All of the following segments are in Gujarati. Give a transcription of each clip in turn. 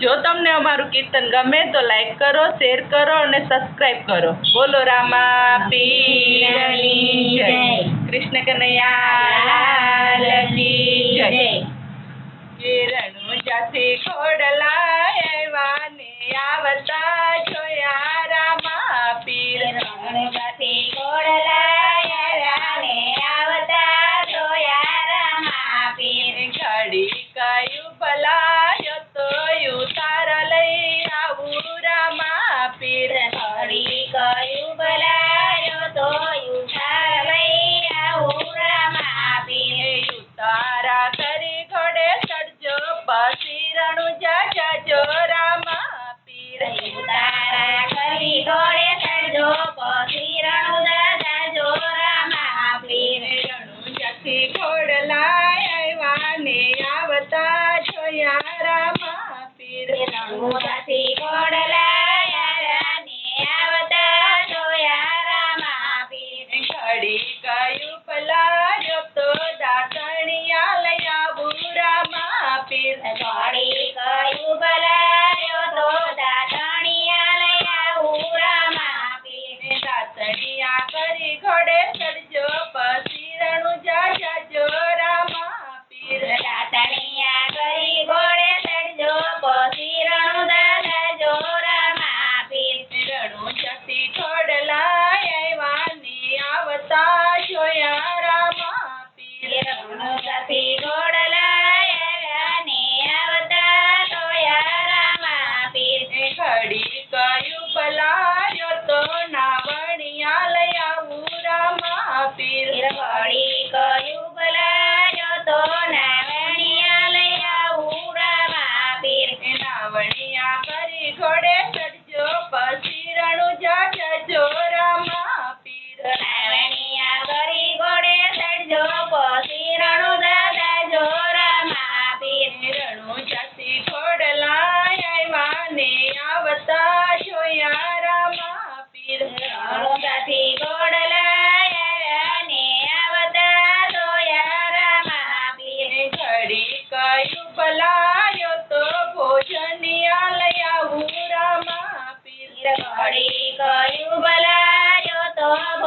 જો તમને અમારું કીર્તન ગમે તો લાઈક કરો શેર કરો અને સબસ્ક્રાઈબ કરો. બોલો રામા, પીરની જય. કૃષ્ણ કનૈયા જય. કિરણ જાતિ ખોડલા આવતા பேர் பாடி হরি কয়ুবলায় তব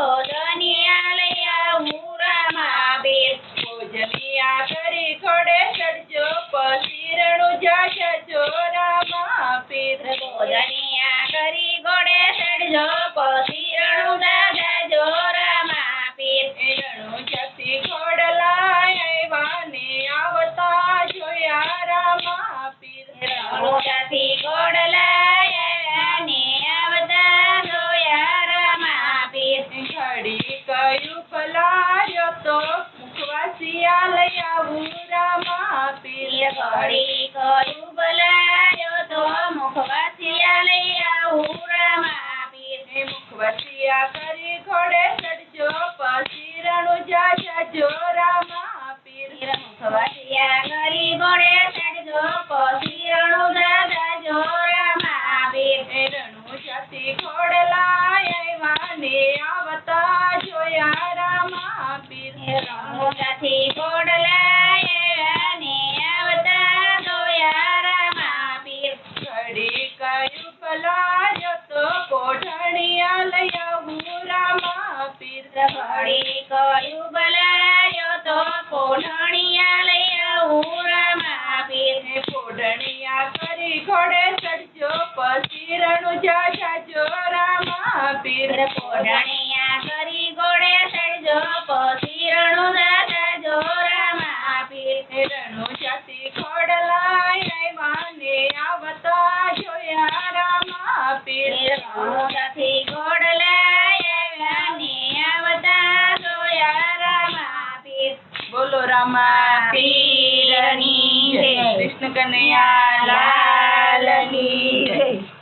plastic રણિયા કરી ઘોડે ચડજો પછી રણુજા જાજો રામા પીર. ઘોડણિયા કરી ઘોડે ચડજો પછી રણુજા જાજો રામા પીર. રણુજાથી ઘોડલાય માને આવતા જોયા રામા પીર. રણુજાથી ઘોડલાય માને આવતા જોયા રામા પીર. બોલો રામા પીર. કૃષ્ણ કનૈયા લાલની. જય